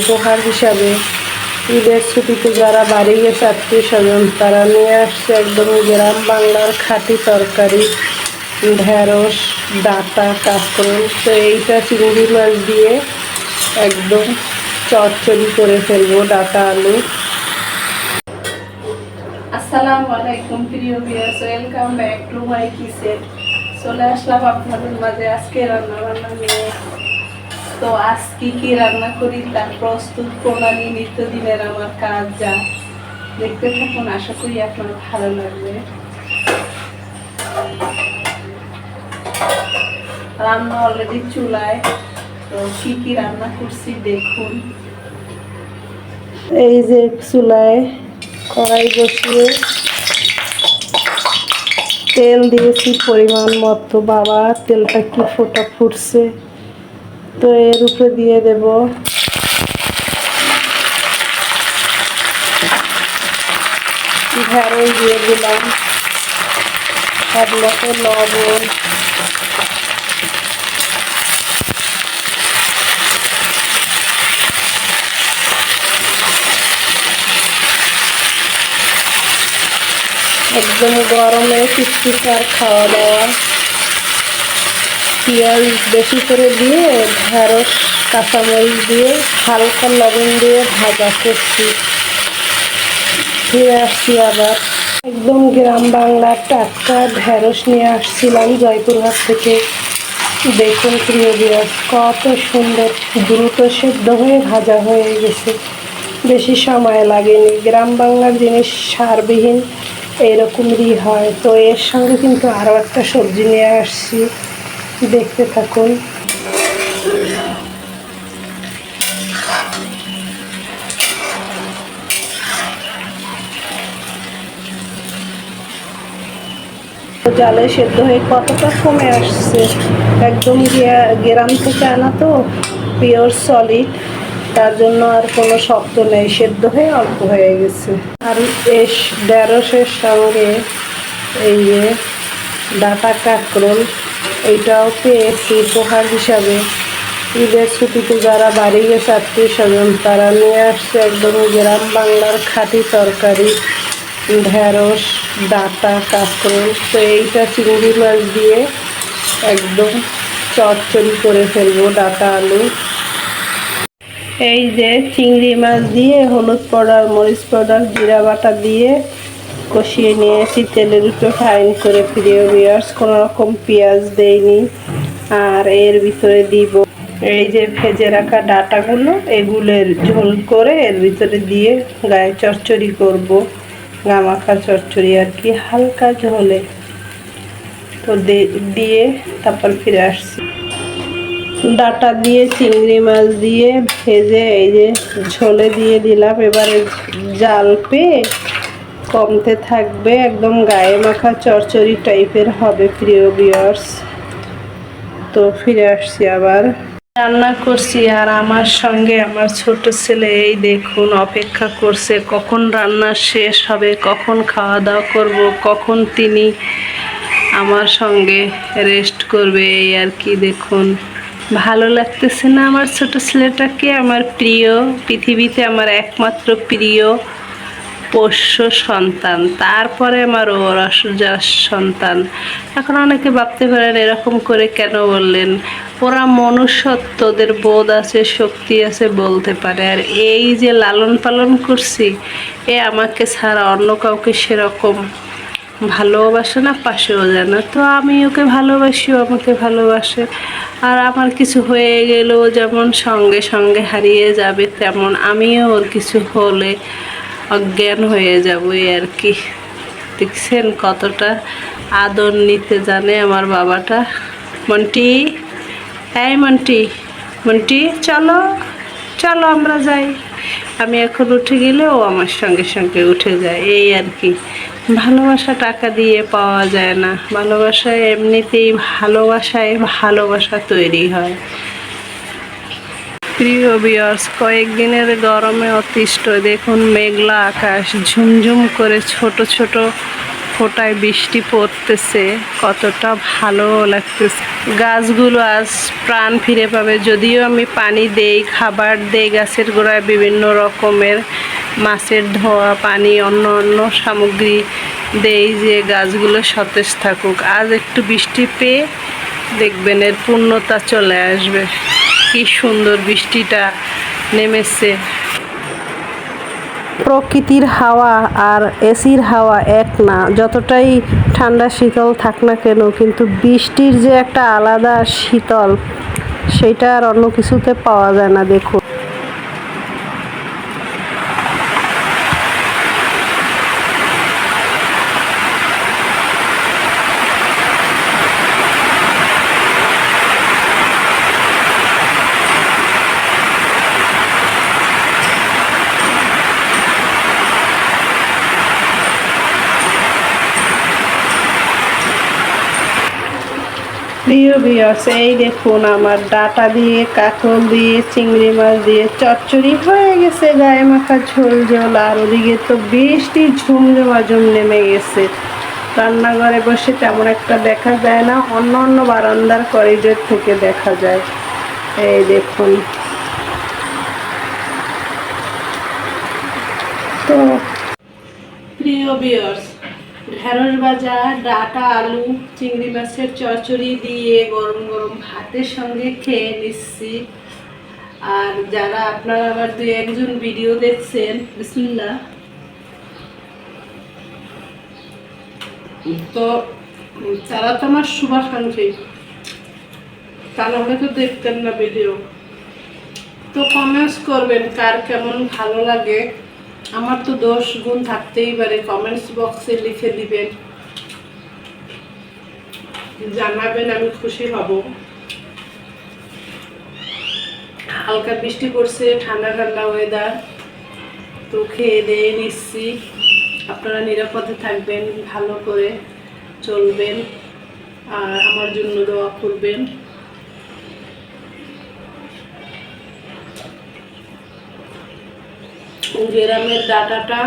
উপহার হিসাবে ঈদের ছুটিতে যারা বাড়ি গেছে আত্মীয় স্বজন, তারা নিয়ে আসছে একদম গ্রাম বাংলার খাঁটি তরকারি, ঢেঁড়স, ডাঁটা, কাঁকরোল। তো এইটা চিংড়ি মাছ দিয়ে একদম চচ্চড়ি করে ফেলব ডাঁটা আলু। আসসালামু আলাইকুম, প্রিয় viewers welcome back to my kitchen চলে আসলাম আপনাদের মাঝে আজকে রান্না বান্না নিয়ে। তো আজকে কি রান্না করি? তার প্রস্তুত প্রণালী, নিত্যদিনের আমার কাজ যা। দেখতে থাকুন, আশা করি আপনার ভালো লাগবে। রান্না অলরেডি চুলায়, তো কি কি রান্না করছি দেখুন। এই যে চুলায় কড়াই বসিয়ে তেল দিয়েছি পরিমাণ মতো। বাবা, তেলটা কি ফোটা ফুটছে? তো এর উপরে দিয়ে দেব। ঢেঁড়স দিয়ে দিলাম। মতো লবণ। একদম গরমে পিচপিচার খাওয়া দাওয়া। পেঁয়াজ বেশি করে দিয়ে, ঢেঁড়স, কাঁচামরিচ দিয়ে, হালকা লবণ দিয়ে ভাজা করছি। ফিরে আসছি আবার। একদম গ্রাম বাংলার টাটকা ঢেঁড়স নিয়ে আসছিলাম জয়পুরহাট থেকে। দেখুন প্রিয় বিরাজ কত সুন্দর, দ্রুত সেদ্ধ হয়ে ভাজা হয়ে গেছে। বেশি সময় লাগেনি। গ্রাম বাংলার জিনিস সারবিহীন এইরকমেরই হয়। তো এর সঙ্গে কিন্তু আরও একটা সবজি নিয়ে আসছি। দেখতে থাকুন। জালে সেদ্ধ হয়ে কতটা কমে আসছে? একদম গ্রাম থেকে আনা তো পিওর সলিড তার জন্য আর কোনো শক্ত নেই, সেদ্ধ হয়ে অল্প হয়ে গেছে। আর এস, ঢেঁড়সের সঙ্গে এই ডাটা কাঁকরোল এইটাও পেয়েছি উপহার হিসাবে ঈদের ছুটিতে যারা বাড়ি গেছে আত্মীয় স্বজন, তারা নিয়ে আসছে একদম গ্রাম বাংলার খাঁটি তরকারি, ঢেঁড়স, ডাঁটা, কাঁকরোল, তো এইটা চিংড়ি মাছ দিয়ে একদম চচ্চড়ি করে ফেলব ডাঁটা, আলু। এই যে চিংড়ি মাছ দিয়ে হলুদ পাউডার, মরিচ পাউডার, জিরা বাটা দিয়ে কষিয়ে নিয়েছি তেলের উপরে ফাইন করে প্রিয় বিয়ার্স কোনো রকম পেঁয়াজ দেইনি। আর এর ভিতরে দিব এই যে ভেজে রাখা ডাটাগুলো এগুলোর ঝোল করে এর ভিতরে দিয়ে গায়ে চচ্চড়ি করব। গামাখা চচ্চড়ি আর কি, হালকা ঝোলে। তো দিয়ে তারপর ফিরে আসছি। ডাটা দিয়ে, চিংড়ি মাছ দিয়ে ভেজে এই যে ঝোলে দিয়ে দিলাম। এবারে জাল পেয়ে কমতে থাকবে, একদম গায়ে মাখা চরচড়ি টাইপের হবে প্রিয় বিয়ার্স তো ফিরে আসছি আবার। রান্না করছি আর আমার সঙ্গে আমার ছোট ছেলে, এই দেখুন, অপেক্ষা করছে কখন রান্না শেষ হবে, কখন খাওয়া দাওয়া করব, কখন তিনি আমার সঙ্গে রেস্ট করবে, এই আর কি দেখুন। ভালো লাগতেছে না আমার ছোট ছেলেটাকে, আমার প্রিয়, পৃথিবীতে আমার একমাত্র প্রিয়। পোষ্য সন্তান, তারপরে আমার ও রসজার সন্তান। এখন অনেকে ভাবতে পারেন এরকম করে কেন বললেন? ওরা মনুষ্যত্ব ওদের বোধ আছে, শক্তি আছে বলতে পারে। আর এই যে লালন পালন করছি, এ আমাকে ছাড়া অন্য কাউকে সেরকম ভালোবাসে না, পাশেও যায় না। তো আমি ওকে ভালোবাসি ও আমাকে ভালোবাসে। আর আমার কিছু হয়ে গেলেও যেমন সঙ্গে সঙ্গে হারিয়ে যাবে তেমন আমিও ওর কিছু হলে অজ্ঞান হয়ে যাব এই আর কি। দেখছেন কতটা আদর নিতে জানে আমার বাবাটা। মন্টি, এই মন্টি মন্টি, চলো চলো আমরা যাই। আমি এখন উঠে গেলে ও আমার সঙ্গে সঙ্গে উঠে যায়। এই আর কি। ভালোবাসা টাকা দিয়ে পাওয়া যায় না। ভালোবাসা এমনিতেই ভালোবাসায় ভালোবাসা তৈরি হয়। প্রিয় বিয়ার্স কয়েকদিনের গরমে অতিষ্ঠ। দেখুন মেঘলা আকাশ, ঝুমঝুম করে ছোট ছোট ফোটায় বৃষ্টি পড়তেছে। কতটা ভালো লাগতেছে। গাছগুলো আজ প্রাণ ফিরে পাবে। যদিও আমি পানি দেই, খাবার দেই, গাছের গোড়ায় বিভিন্ন রকমের মাছের ধোয়া, পানি, অন্য অন্য সামগ্রী দেই যে গাছগুলো সতেজ থাকুক। আজ একটু বৃষ্টি পেয়ে দেখবেন এর পূর্ণতা চলে আসবে। কি সুন্দর বৃষ্টিটা নেমেছে। প্রকৃতির হাওয়া আর এসির হাওয়া এক না। যতটাই ঠান্ডা শীতল থাক না কেন, কিন্তু বৃষ্টির যে একটা আলাদা শীতল, সেটা আর অন্য কিছুতে পাওয়া যায় না, দেখুন। প্রিয় বিয়ার্স এই দেখুন, আমার ডাটা দিয়ে কাঁকল দিয়ে, চিংড়ি মাছ দিয়ে চচ্চড়ি হয়ে গেছে, গায়ে মাখা ঝোল ঝোল, আর ওদিকে তো বৃষ্টি ঝুমঝুমাঝুম নেমে গেছে। রান্নাঘরে বসে তেমন একটা দেখা যায় না, অন্য অন্য বারান্দার করিডোর থেকে দেখা যায়। এই দেখুন। তো প্রিয় বিয়ার্স ঢেঁড়স ভাজা, ডাটা আলু, চিংড়ি মাছের চচ্চড়ি দিয়ে গরম গরম ভাতের সঙ্গে খেয়ে নিচ্ছি। আর যারা আপনারা আবার দু একজন ভিডিও দেখছেন বিসমিল্লা তো, তারা তো আমার শুভাকাঙ্ক্ষী। তা নাহলে তো দেখতেন না ভিডিও। তো কমেন্টস করবেন, কার কেমন ভালো লাগে। আমার তো দোষ গুণ থাকতেই পারে। কমেন্টস বক্সে লিখে দিবেন। জানাবেন, আমি খুশি হব। হালকা বৃষ্টি পড়ছে, ঠান্ডা ঠান্ডা ওয়েদার তো খেয়ে দিয়ে নিচ্ছি। আপনারা নিরাপদে থাকবেন, ভালো করে চলবেন। আর আমার জন্য দোয়া করবেন। গ্রামের ডাটাটা,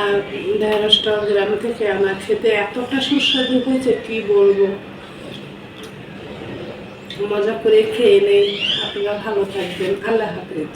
আর ঢেঁড়সটা গ্রামে থেকে আনা। খেতে এতটা সুস্বাদু হয়েছে, কি বলব? মজা করে খেয়ে নেই। আপনারা ভালো থাকবেন। আল্লাহ হাফেজ।